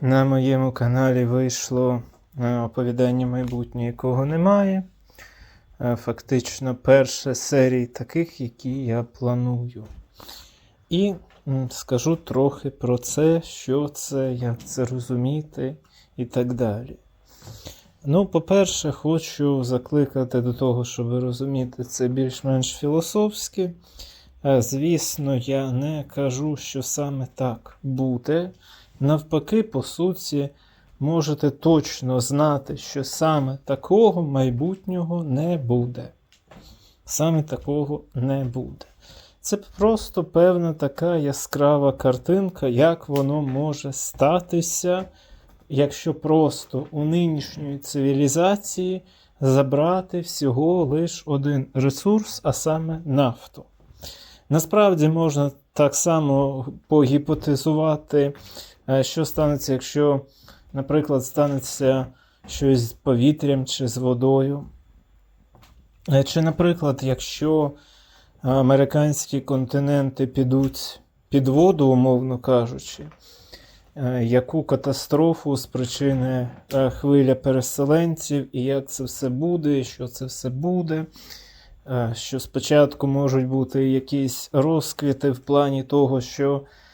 На моєму каналі вийшло е, оповідання майбутнє, якого немає. Е, Фактично, перша серія таких, які я планую. І скажу трохи про це, що це, як це розуміти і так далі. Ну, по-перше, хочу закликати до того, щоб розуміти це більш-менш філософськи. Е, Звісно, я не кажу, що саме так буде. Навпаки, по суті, можете точно знати, що саме такого майбутнього не буде. Саме такого не буде. Це просто певна така яскрава картинка, як воно може статися, якщо просто у нинішньої цивілізації забрати всього лише один ресурс, а саме нафту. Насправді можна так само погіпотезувати, що станеться, якщо, наприклад, станеться щось з повітрям чи з водою. Е, Чи, наприклад, якщо американські континенти підуть під воду, умовно кажучи, е, яку катастрофу спричине е, хвиля переселенців, і як це все буде, і що це все буде. Е, Що спочатку можуть бути якісь розквіти в плані того, що е,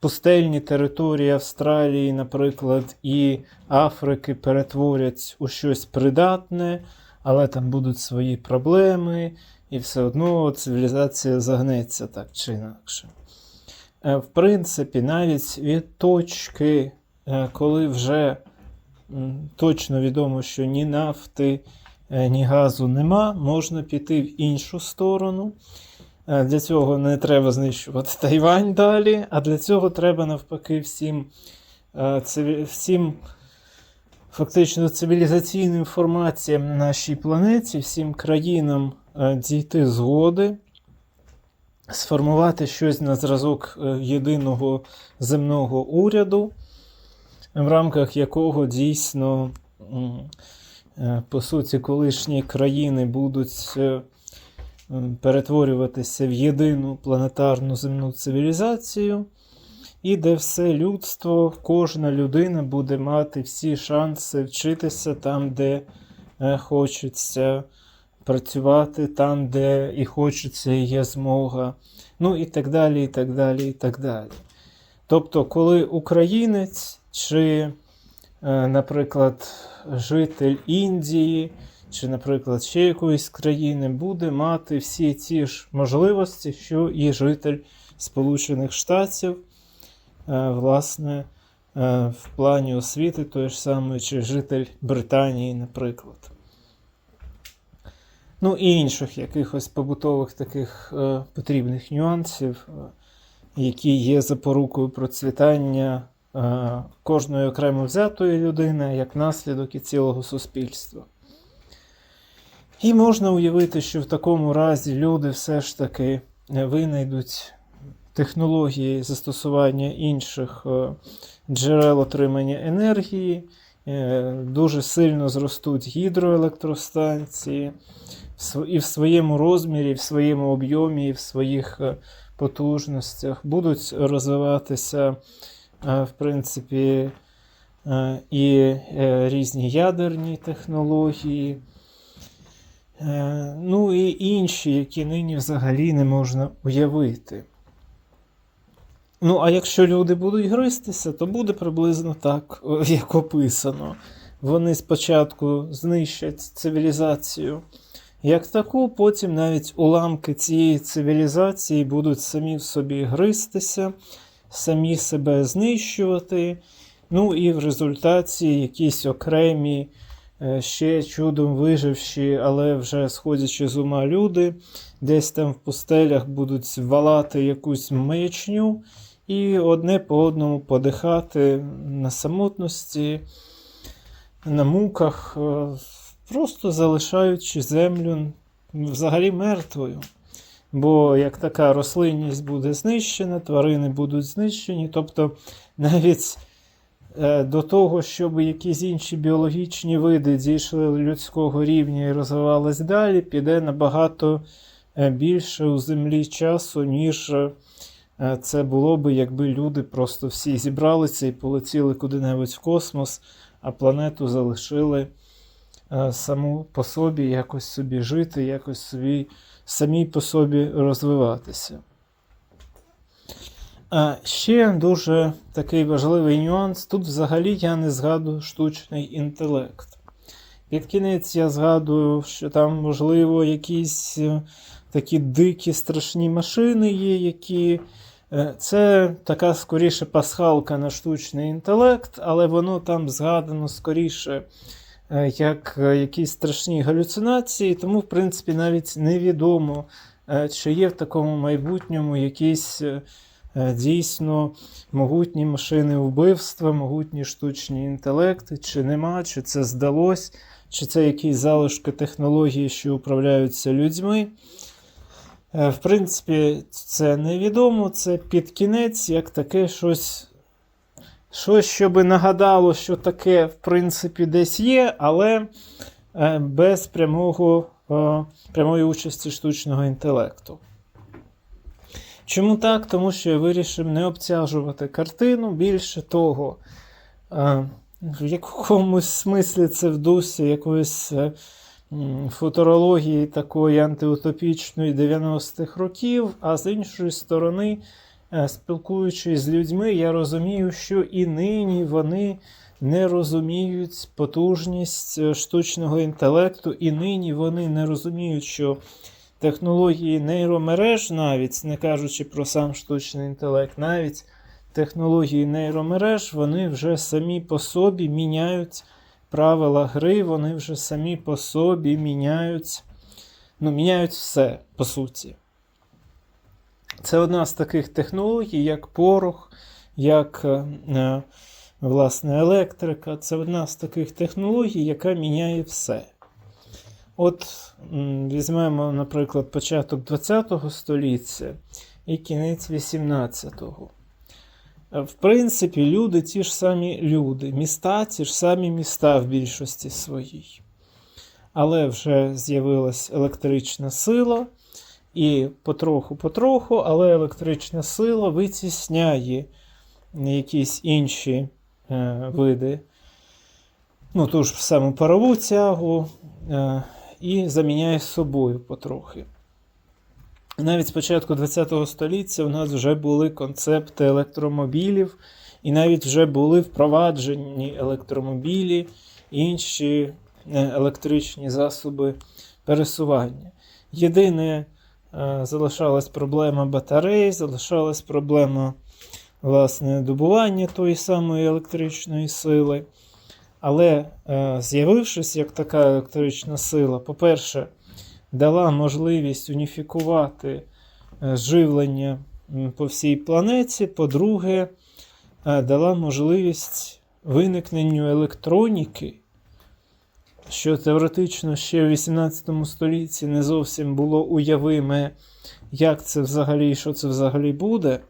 пустельні території Австралії, наприклад, і Африки перетворять у щось придатне, але там будуть свої проблеми, і все одно цивілізація загнеться так чи інакше. Е, В принципі, навіть від точки, е, коли вже точно відомо, що ні нафти, е, ні газу нема, можна піти в іншу сторону. Е, Для цього не треба знищувати Тайвань далі, а для цього треба навпаки всім, е, всім фактично цивілізаційним формаціям на нашій планеті, всім країнам е, дійти згоди, сформувати щось на зразок єдиного земного уряду, в рамках якого дійсно, по суті, колишні країни будуть перетворюватися в єдину планетарну земну цивілізацію, і де все людство, кожна людина буде мати всі шанси вчитися там, де е, хочеться працювати, там, де і хочеться, і є змога. Ну і так далі, і так далі, і так далі. Тобто, коли українець чи, е, наприклад, житель Індії, чи, наприклад, ще якоїсь країни буде мати всі ті ж можливості, що і житель Сполучених Штатів, е, власне, е, в плані освіти той ж самий, чи житель Британії, наприклад. Ну і інших якихось побутових таких е, потрібних нюансів, е, які є запорукою процвітання е, кожної окремо взятої людини, як наслідок і цілого суспільства. І можна уявити, що в такому разі люди все ж таки е, винайдуть технології застосування інших е, джерел отримання енергії, е, дуже сильно зростуть гідроелектростанції і в своєму розмірі, і в своєму об'ємі, і в своїх потужностях будуть розвиватися, в принципі, і різні ядерні технології. Е, Ну і інші, які нині взагалі не можна уявити. Ну, а якщо люди будуть гристися, то буде приблизно так, як описано. Вони спочатку знищать цивілізацію як таку, потім навіть уламки цієї цивілізації будуть самі в собі гристися, самі себе знищувати. Ну і в результаті якісь окремі, ще чудом виживші, але вже сходячи з ума люди, десь там в пустелях будуть валати якусь маячню і одне по одному подихати на самотності, на муках, е, просто залишаючи землю взагалі мертвою. Бо як така рослинність буде знищена, тварини будуть знищені. Тобто навіть е, до того, щоб якісь інші біологічні види дійшли до людського рівня і розвивались далі, піде набагато е, більше у землі часу, ніж е, е, це було би, якби люди просто всі зібралися і полетіли куди-небудь в космос, а планету залишили е, саму по собі, якось собі жити, якось собі, самій по собі розвиватися. А ще дуже такий важливий нюанс. Тут взагалі я не згадую штучний інтелект. Під кінець я згадую, що там, можливо, якісь е, такі дикі страшні машини є, які. е, Це така скоріше пасхалка на штучний інтелект, але воно там згадано скоріше е, як е, якісь страшні галюцинації, тому, в принципі, навіть невідомо, е, чи є в такому майбутньому якісь е, е, дійсно могутні машини вбивства, могутні штучні інтелекти, чи нема, чи це здалось, чи це якісь залишки технології, що управляються людьми. Е, В принципі, це невідомо, це під кінець, як таке щось, щось, що би нагадало, що таке, в принципі, десь є, але е, без прямого, е, прямої участі штучного інтелекту. Чому так? Тому що я вирішив не обтяжувати картину. Більше того, в якомусь смислі це в дусі якоїсь е, футурології такої антиутопічної 90-х років, а з іншої сторони, е, спілкуючись з людьми, я розумію, що і нині вони не розуміють потужність е, штучного інтелекту, і нині вони не розуміють, що технології нейромереж, навіть не кажучи про сам штучний інтелект, навіть технології нейромереж, вони вже самі по собі міняють правила гри, вони вже самі по собі міняють, ну, міняють все, по суті. Це одна з таких технологій, як порох, як е, е, власне електрика. Це одна з таких технологій, яка міняє все. От візьмемо, наприклад, початок ХХ століття і кінець 18-го. Е, В принципі, люди ті ж самі люди, міста ті ж самі міста в більшості своїй. Але вже з'явилась електрична сила, і потроху-потроху, але електрична сила витісняє якісь інші е, види, ну, ту ж саму парову тягу, е, і заміняє собою потрохи. Навіть з початку ХХ століття у нас вже були концепти електромобілів, і навіть вже були впроваджені електромобілі, інші е, електричні засоби пересування. Єдине, е, залишалась проблема батарей, залишалась проблема власне, добування тої самої електричної сили. Але е, з'явившись як така електрична сила, по-перше, дала можливість уніфікувати е, живлення по всій планеті. По-друге, е, дала можливість виникненню електроніки, що теоретично ще в 18 столітті не зовсім було уявиме, як це взагалі і що це взагалі буде.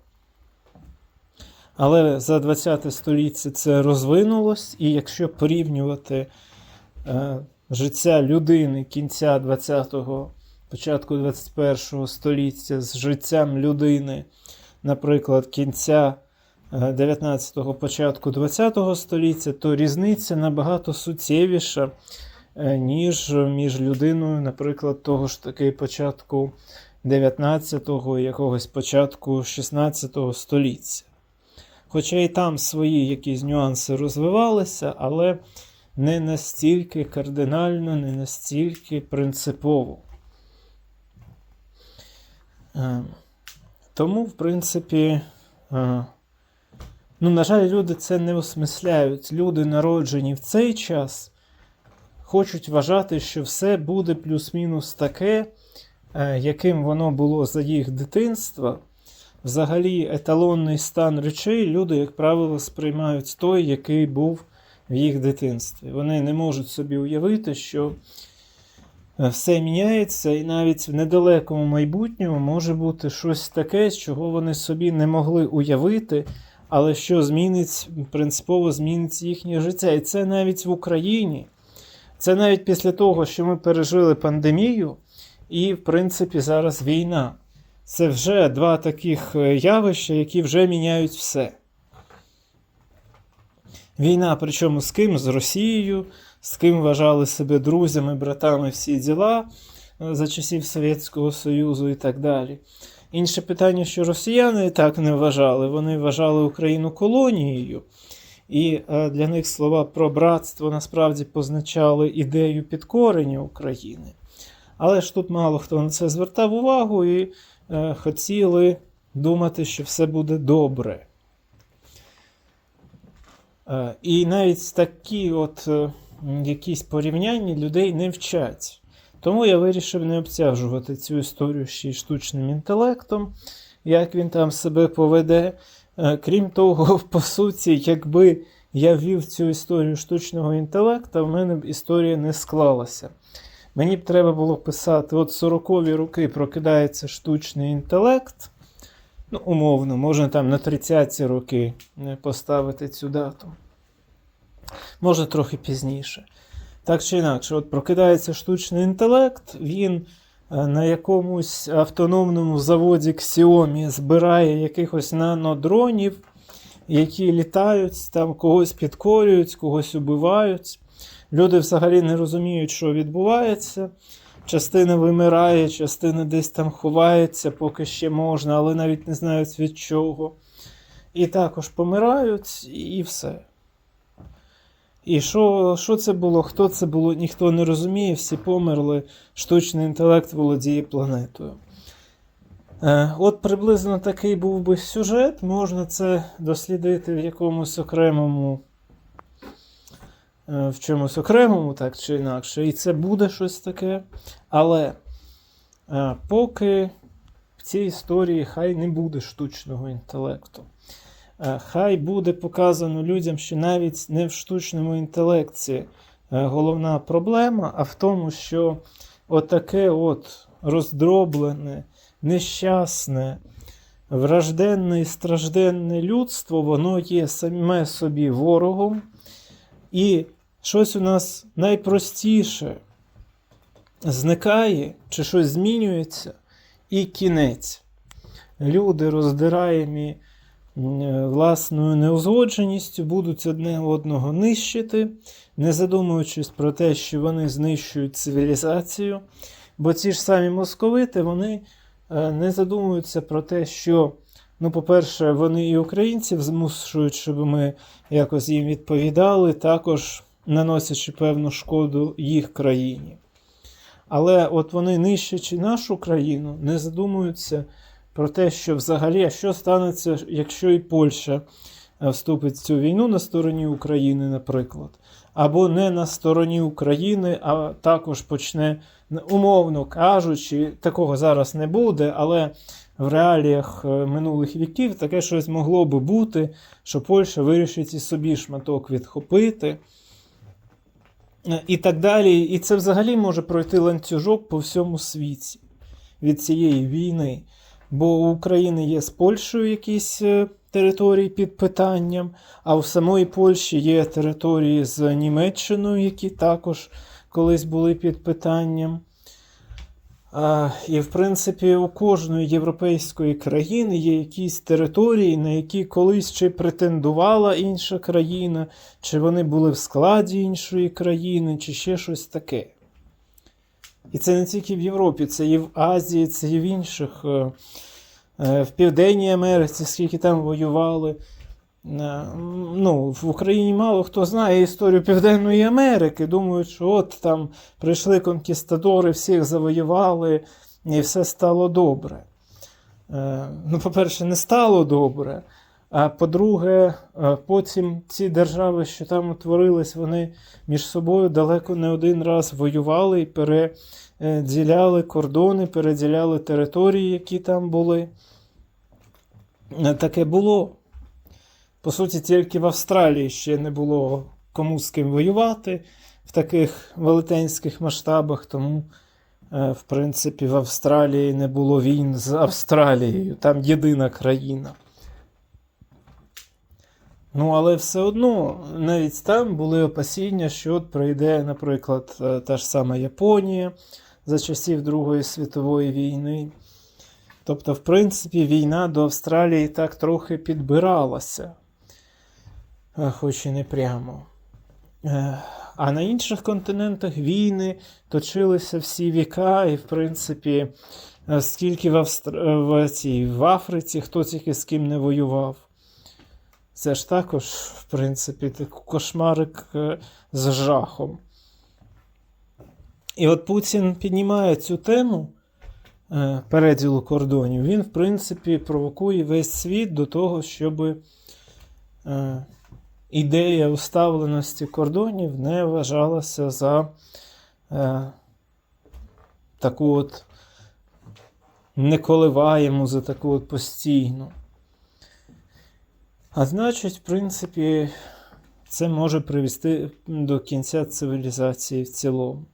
Але за 20 століття це розвинулось, і якщо порівнювати е, життя людини кінця 20-го, початку 21-го століття з життям людини, наприклад, кінця 19-го, початку 20-го століття, то різниця набагато суттєвіша, е, ніж між людиною, наприклад, того ж таки початку 19-го, якогось початку 16-го століття. Хоча і там свої якісь нюанси розвивалися, але не настільки кардинально, не настільки принципово. Е, Тому, в принципі, е, ну, на жаль, люди це не осмисляють. Люди, народжені в цей час, хочуть вважати, що все буде плюс-мінус таке, е, яким воно було за їх дитинства. Взагалі, еталонний стан речей люди, як правило, сприймають той, який був в їх дитинстві. Вони не можуть собі уявити, що е, все міняється, і навіть в недалекому майбутньому може бути щось таке, чого вони собі не могли уявити, але що змінить, принципово змінить їхнє життя. І це навіть в Україні. Це навіть після того, що ми пережили пандемію, і, в принципі, зараз війна. Це вже два таких е, явища, які вже міняють все. Війна, причому з ким? З Росією, з ким вважали себе друзями, братами всі діла е, за часів Совєтського Союзу і так далі. Інше питання, що росіяни так не вважали, вони вважали Україну колонією. І е, для них слова про братство насправді позначали ідею підкорення України. Але ж тут мало хто на це звертав увагу і хотіли думати, що все буде добре. Е, і навіть такі от е, якісь порівняння людей не вчать. Тому я вирішив не обтяжувати цю історію ще й штучним інтелектом, як він там себе поведе. Е, Крім того, по суті, якби я ввів цю історію штучного інтелекту, в мене б історія не склалася. Мені б треба було писати: от 40-ві роки прокидається штучний інтелект. Ну, умовно, можна там на 30-ті роки е, поставити цю дату. Може, трохи пізніше. Так чи інакше, от прокидається штучний інтелект, він е, на якомусь автономному заводі Xiaomi збирає якихось нанодронів, які літають, там когось підкорюють, когось убивають. Люди взагалі не розуміють, що відбувається. Частина вимирає, частина десь там ховається, поки ще можна, але навіть не знають від чого. І також помирають, і все. І що, що це було, хто це було, ніхто не розуміє, всі померли, штучний інтелект володіє планетою. Е, От приблизно такий був би сюжет, можна це дослідити в якомусь окремому, в чомусь окремому, так чи інакше, і це буде щось таке. Але е, поки в цій історії хай не буде штучного інтелекту. Е, Хай буде показано людям, що навіть не в штучному інтелекті е, головна проблема, а в тому, що отаке от роздроблене, нещасне, вражденне і стражденне людство, воно є саме собі ворогом. І щось у нас найпростіше зникає, чи щось змінюється, і кінець. Люди роздираємі власною неузгодженістю будуть одне одного нищити, не задумуючись про те, що вони знищують цивілізацію. Бо ці ж самі московити вони е, не задумуються про те, що, ну, по-перше, вони і українців змушують, щоб ми якось їм відповідали, також наносячи певну шкоду їх країні. Але от вони, нищачи нашу країну, не задумуються про те, що взагалі, а що станеться, якщо і Польща вступить в цю війну на стороні України, наприклад, або не на стороні України, а також почне, умовно кажучи, такого зараз не буде, але в реаліях е, минулих віків таке щось могло би бути, що Польща вирішить і собі шматок відхопити. Е, І так далі. І це взагалі може пройти ланцюжок по всьому світі від цієї війни. Бо у України є з Польщею якісь території під питанням, а у самої Польщі є території з Німеччиною, які також колись були під питанням. І, в принципі, у кожної європейської країни є якісь території, на які колись чи претендувала інша країна, чи вони були в складі іншої країни, чи ще щось таке. І це не тільки в Європі, це і в Азії, це і в інших, е, в Південній Америці, скільки там воювали. Е, Ну, в Україні мало хто знає історію Південної Америки. Думають, що от там прийшли конкістадори, всіх завоювали, і все стало добре. Е, Ну, по-перше, не стало добре. А по-друге, е, потім ці держави, що там утворились, вони між собою далеко не один раз воювали і переділяли кордони, переділяли території, які там були. Е, Таке було. По суті, тільки в Австралії ще не було кому з ким воювати в таких велетенських масштабах, тому, е, в принципі, в Австралії не було війн з Австралією. Там єдина країна. Ну, але все одно, навіть там були опасіння, що от прийде, наприклад, е, та ж сама Японія за часів Другої світової війни. Тобто, в принципі, війна до Австралії так трохи підбиралася, е, хоч і не прямо. Е, А на інших континентах війни точилися всі віка, і, в принципі, скільки в, Австр... в, цій, в Африці хто тільки з ким не воював. Це ж також, в принципі, так- кошмарик е, з жахом. І от Путін піднімає цю тему е, переділу кордонів. Він, в принципі, провокує весь світ до того, щоб е, ідея уставленості кордонів не вважалася за таку от неколиваєму, за таку от постійну. А значить, в принципі, це може привести до кінця цивілізації в цілому.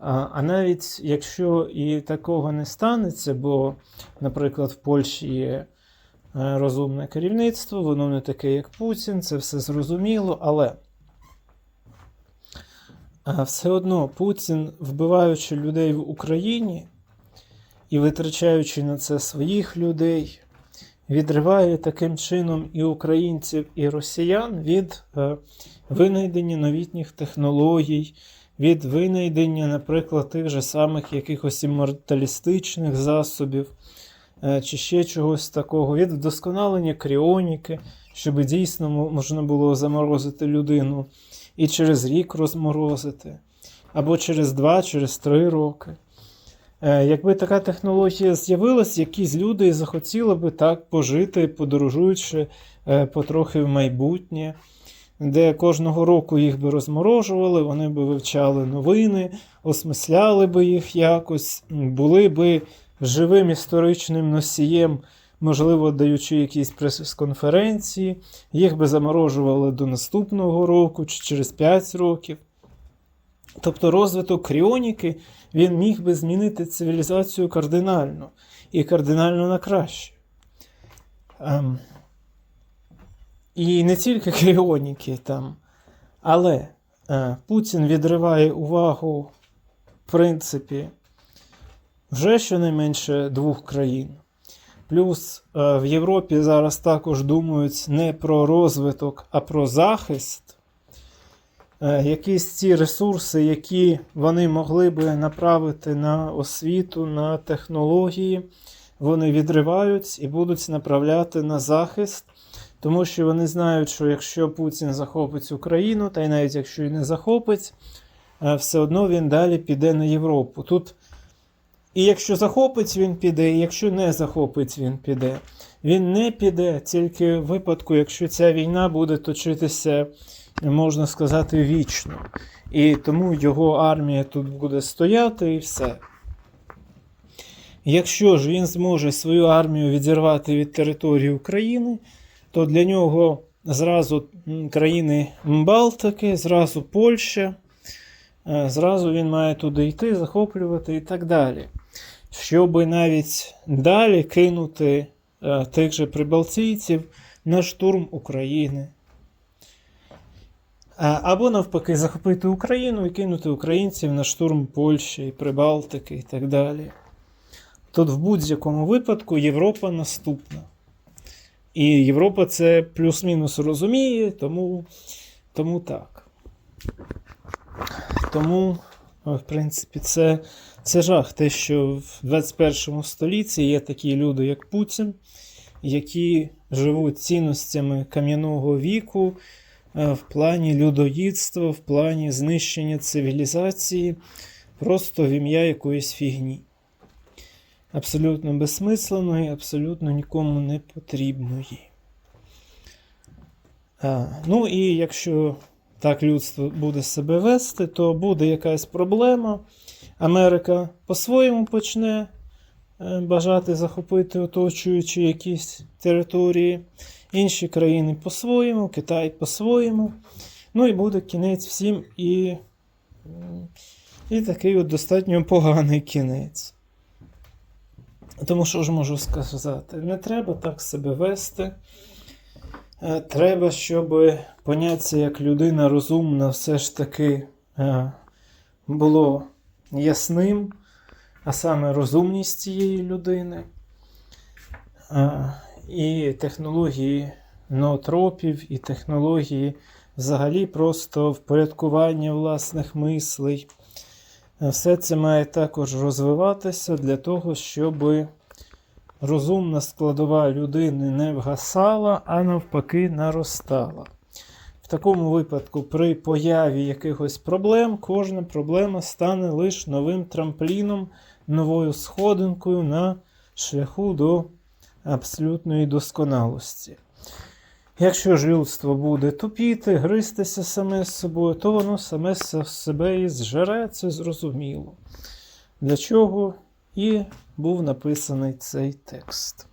А, а навіть якщо і такого не станеться, бо, наприклад, в Польщі є е, розумне керівництво, воно не таке, як Путін, це все зрозуміло, але а, все одно Путін, вбиваючи людей в Україні і витрачаючи на це своїх людей, відриває таким чином і українців, і росіян від е, винайдення новітніх технологій, від винайдення, наприклад, тих же самих якихось імморталістичних засобів, е, чи ще чогось такого, від вдосконалення кріоніки, щоб дійсно можна було заморозити людину і через рік розморозити, або через два, через три роки. Е, Якби така технологія з'явилась, якісь люди захотіли би так пожити, подорожуючи е, потрохи в майбутнє, де кожного року їх би розморожували, вони би вивчали новини, осмисляли би їх якось, були би живим історичним носієм, можливо, даючи якісь прес-конференції, їх би заморожували до наступного року чи через 5 років. Тобто розвиток кріоніки він міг би змінити цивілізацію кардинально і кардинально на краще. Ем, і не тільки кріоніки там, але е, Путін відриває увагу, в принципі, вже щонайменше двох країн. Плюс е, в Європі зараз також думають не про розвиток, а про захист. Е, якісь ці ресурси, які вони могли би направити на освіту, на технології, вони відривають і будуть направляти на захист, тому що вони знають, що якщо Путін захопить Україну, та й навіть якщо і не захопить, е, все одно він далі піде на Європу. Тут і якщо захопить, він піде, і якщо не захопить, він піде. Він не піде тільки в випадку, якщо ця війна буде точитися можна сказати, вічно. І тому його армія тут буде стояти і все. Якщо ж він зможе свою армію відірвати від території України, то для нього зразу країни Балтики, зразу Польща, е, зразу він має туди йти, захоплювати і так далі. Щоби навіть далі кинути е, тих же прибалтійців на штурм України. А- Або навпаки, захопити Україну і кинути українців на штурм Польщі, Прибалтики і так далі. Тут в будь-якому випадку Європа наступна. І Європа це плюс-мінус розуміє, тому, тому так. Тому, в принципі, це, це жах. Те, що в 21 столітті є такі люди, як Путін, які живуть цінностями кам'яного віку е, в плані людоїдства, в плані знищення цивілізації, просто в ім'я якоїсь фігні. Абсолютно безсмисленої, абсолютно нікому не потрібної. А, ну і якщо так людство буде себе вести, то буде якась проблема. Америка по-своєму почне бажати захопити оточуючи якісь території, інші країни по-своєму, Китай по-своєму. Ну і буде кінець всім і, і такий от достатньо поганий кінець. Тому що ж можу сказати, не треба так себе вести. Е, Треба, щоб поняття як людина розумна все ж таки е, було ясним, а саме розумність цієї людини. І технології ноотропів, і технології взагалі просто впорядкування власних мислей. Все це має також розвиватися для того, щоб розумна складова людини не вгасала, а навпаки наростала. В такому випадку, при появі якихось проблем, кожна проблема стане лише новим трампліном, новою сходинкою на шляху до абсолютної досконалості. Якщо ж людство буде тупіти, гристися саме з собою, то воно саме себе і зжере, це зрозуміло. Для чого і був написаний цей текст.